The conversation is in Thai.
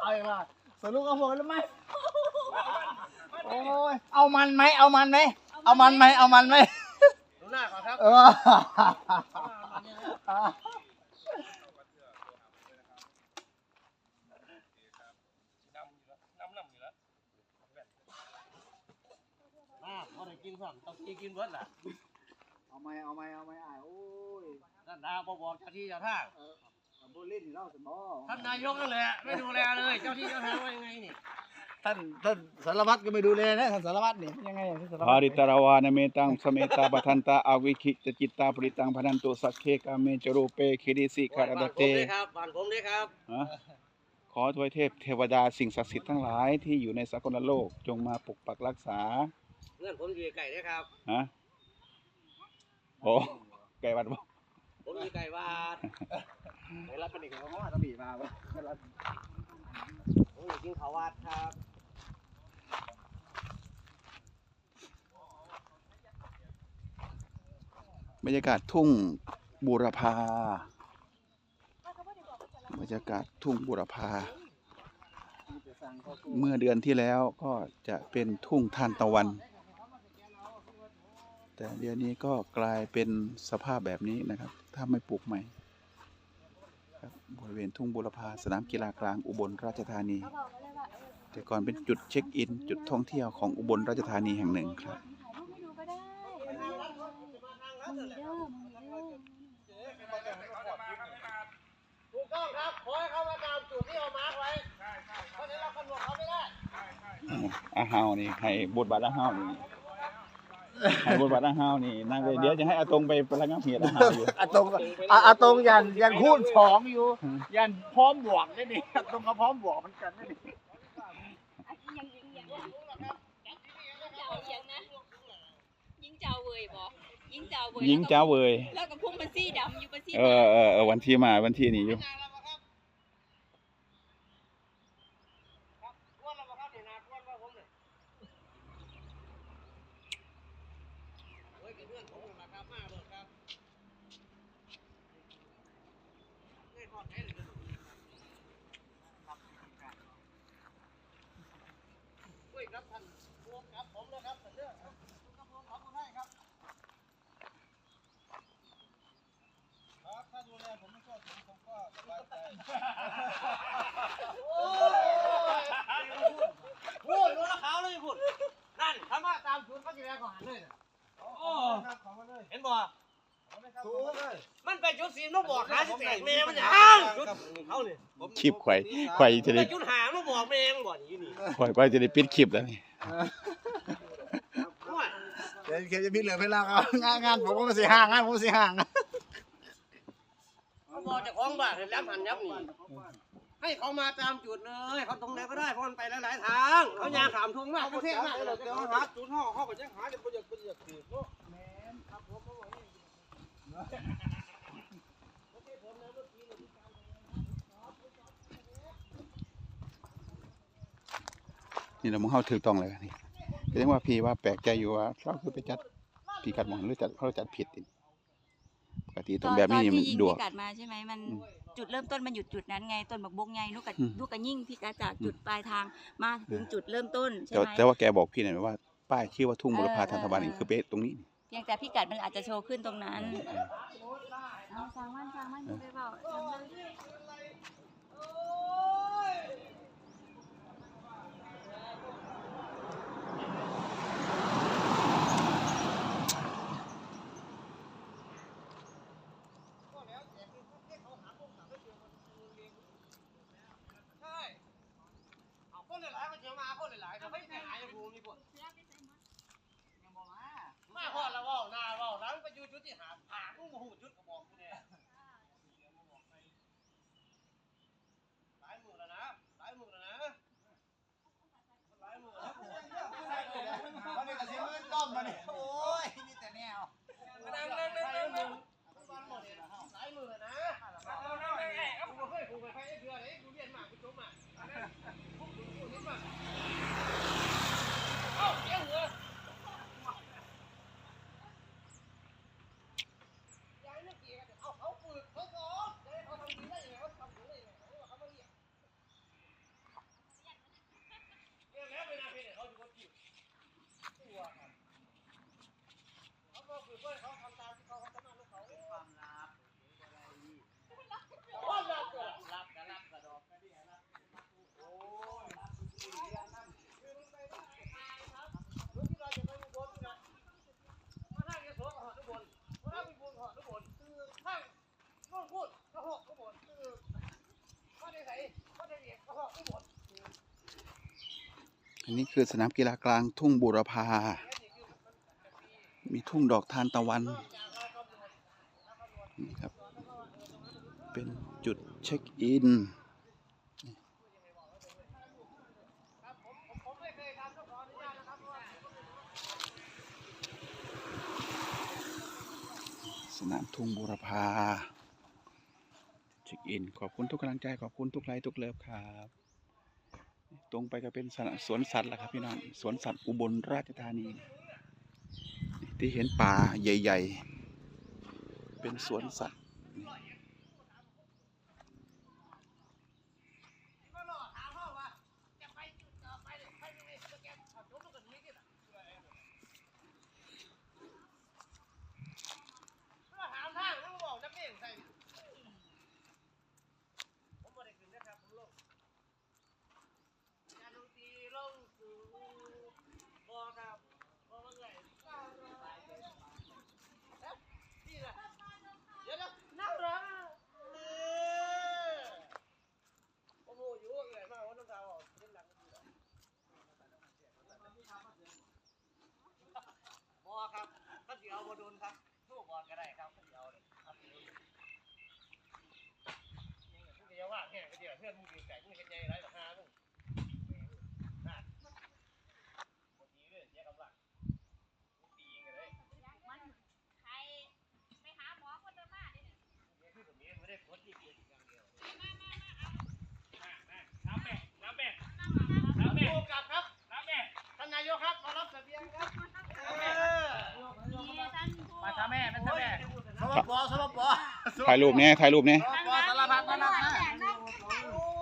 เอาอีกและสรุปเอาหัวแล้วไหมโอ้ยเอามันไหมเอามันไหมเอามันไหมเอามันไหมดูหน้าก่อนครับเอออ่าพอได้กินสั่งต้องกินกินเบิร์ดล่ะเอาไหมเอาไหมเอาไหมอ่ายโอ้ยนั่นดาบบอกเจ้าที่เจ้าทางเอาบุลินเล่าสมอท่านนายกนั่นแหละไม่ดูแลเลย เจ้าที่เจ้าทางว่ายังไงนี่ท่านท่านสารวัตรก็ไม่ดูแลนะท่านสารวัตรนี่ยังไงท่านสารวัภาตรริตรวานเมตังสเมตาปทันตาอาวิคิจจิตตาปริตังพนันตุสักเคกาเมจโรเปคิริสิคารบ้านดผเตมด้วยครับบ้านผมด้วยครับฮะขอทวยเทพเทวดาสิ่งศักดิ์สิทธิ์ทั้งหลายที่อยู่ในสากลโลกจงมาปกปักรักษาเงื่อนผมอยู่ไก่ด้วยครับฮะโอ้ไก่วัดบ่ผมอยู่ไก่วาด เวลาเป็นเด็กเขาก็ต้องบีบมาเว้ยเวลาผมอยู่กินข้าววาดครับบรรยากาศทุ่งบูรพา บรรยากาศทุ่งบูรพา เมื่อเดือนที่แล้วก็จะเป็นทุ่งทานตะวัน แต่เดือนนี้ก็กลายเป็นสภาพแบบนี้นะครับ ถ้าไม่ปลูกใหม่ ครับบริเวณทุ่งบุรพาสนามกีฬากลางอุบลราชธานี แต่ก่อนเป็นจุดเช็คอิน จุดท่องเที่ยวของอุบลราชธานีแห่งหนึ่งครับถ่ายรูปให้ดูก็ได้มีเด้อมีเด้อถูกต้องครับขอให้เขามาตามจุดที่เรามาร์คไว้เพราะฉะนั้นเรากำหนดเขาไม่ได้อาฮาวนี่ให้บทบาทอาฮาวนี่ ให้บทบาทอาฮาวนี่นั่งเลยเดี๋ยวจะให้อาตงไปประงับเหตุอาฮาวอยู่อาตรงอาอาตรงยันยันคูณสองอยู่ ยันพร้อมบวกได้นี่อาตรงก็พร้อมบวกเหมือนกันได้นี่อะยิงยิงยิงเจ้าเอียงนะยิงเจ้าเวยบอกยิงเจ้าเวยหญิงเจ้าเวย แล้วก็พุ่งมันซี่ดำอยู่มันซี่เออเออเออวันที่มาวันที่นี้อยู่ กวนเราครับเนี่ยนะกวนว่าผมเนี่ยโอ้ยเพื่อนผมนะครับมาเลยครับไม่พอใจเลยโอ้ยครับท่านรวมครับผมเลยครับท่านเด้อครับครับผมขอบคุณให้ครับครับถ้าดูแลผมไม่ชอบผมผมก็สบายใจ โอ้ยพูดรู้แล้ว เขาเลยพูดนั่นคำว่าตามชุดเขาจะแรงกว่าหันเลยน่ะโอ้เห็นบ่ถูกเลยมันไปจุดสีนุ่บอกหาสิแตกแม่มันยังจุดเขาเนี่ยคลิปไข่ไข่จะไปได้จุดหามันบอกแม่งบ่นี่อยู่นี่ไข่ไข่จะได้ปิดคลิปแล้วนี่ว่าเดี๋ยวเขียนจะพิดเหลือเวลาเขางานงานผมก็สิห่างงานผมสิห่างมันบอกเจะคล้าของบ้านเห็นแล้วหันยับนี่ให้เขามาตามจุดเลยเขาตรงไหนก็ได้เพราะมันไปหลายๆทาง เขายาขามทุ่งมากประเทศมากเลยเดี๋ยวหาจุดห่อเข้าไปยังหาจะประหยัดประหยัดถือเนาะนี่เรามองเข้าถูกต้องเลยนี่แสดงว่าพี่ว่าแปลกใจอยู่ว่าเราคือไปจัดพี่กัดหมองหรือจัดเขาจัดผิดนี่ปกติตรงแบบนี้มันที่ยิงดวพิกัดมาใช่ไหมมัน จุดเริ่มต้นมันหยุดจุดนั้นไงต้นบักบกไงลูกกะอืมลูกกะยิ่งพิกัดจากจุดปลายทางมาถึงจุดเริ่มต้นใช่แต่ไหมแต่ว่าแกบอกพี่หน่อยว่าป้ายชื่อว่าทุ่งบุรพาเออทันตะวันนี่เออคือเป๊ะตรงนี้ เพียงแต่พิกัดมันอาจจะโชว์ขึ้นตรงนั้นเอาสร้างมันสร้างมันไปเปล่าทำเลย ใช่เอาคนหลายๆมาเจอมาคนหลายๆเขาไม่ไปหาอย่างกูนี่พวก มาพอแล้วว่าหน้าว่าหลังไปอยู่จุดที่หาหากูมาหูจุดก็บอกกูเนี่ยหลายมือแล้วนะหลายมือแล้วนะหลายมือแล้ว วันนี้ก็สิมือกล้องมาเนี่ยโอ้ยมีแต่แนว นั่งนั่งนั่งนั่งนั่งหลายมือแล้วนะกูเคยกูไปใครเดือนไหนกูเรียนมากูจบมาเอ้าเดี๋ยวเหรอ ยายนึก ก็คือเพื่อนเขาทำตามที่เขาเขามาลูกเขาเป็นความลับรับกันรับกระดอกกันดิรับโอ้ยรับคือเรื่องนั่นคือมันไปได้ครับรถที่เราจะไปอุบลนะมาทางยโสก็หอดอุกบลมาทางอุบลหอดอุกบลคือทางโน่นพูดก็หอดอุกบลคือก็ได้ไหนก็ได้เรียกก็หอดอุกบลอันนี้คือสนามกีฬากลางทุ่งบูรพา มีทุ่งดอกทานตะวันนี่ครับ เป็นจุดเช็คอินสนามทุ่งบูรพาเช็คอิน ขอบคุณทุกกำลังใจ ขอบคุณทุกไลค์ทุกเลิฟครับ ตรงไปก็เป็นสนามสวนสัตว์แหละครับพี่น้อง สวนสัตว์อุบลราชธานี ที่เห็นป่าใหญ่ ๆ เป็นสวนสัตว์ ก็รอถามเขาว่าจะไปจุดต่อไปหรือไปยังไงก็แกเอาจบแล้วก็หนีกันก็ถามทางแล้วก็บอกจะเปลี่ยนใส่ผมไม่ได้ขึ้นนะครับผมลงการดนตรีลงสู่บ่อครับบ่อเมื่อไหร่นี่นะเดี๋ยวนะนั่งรอเออ โอ้โหอยู่ว่าไงมาว่าน้องดาวเล่นหลังกันอยู่บอครับถ้าสิเอาบโดนครับสู้บอลก็ได้ครับถ้าสิเอาเลยครับเดียวนี่มึงว่าแห่ก็เดี๋ยวเพื่อนมึงยืนแต่มึงเห็นใจไรหรอกฮะมึงน่าบางทีเลยแยกกำลังตีกันเลย มันใครไปหาหมอคนเดิมมาดิเนี่ย เนี่ยคือแบบนี้ไม่ได้โคตรที่เกียร์อย่างเดียว น้ำแม่น้ำแม่ นั่งมานั่งมา น้ำแม่กลับครับ น้ำแม่ ท่านนายกครับมารับเสบียงครับเออ ดีท่านผู้ มาทำแม่มาทำแม่สมปสมป ถ่ายรูปเนี่ยถ่ายรูปเนี่ย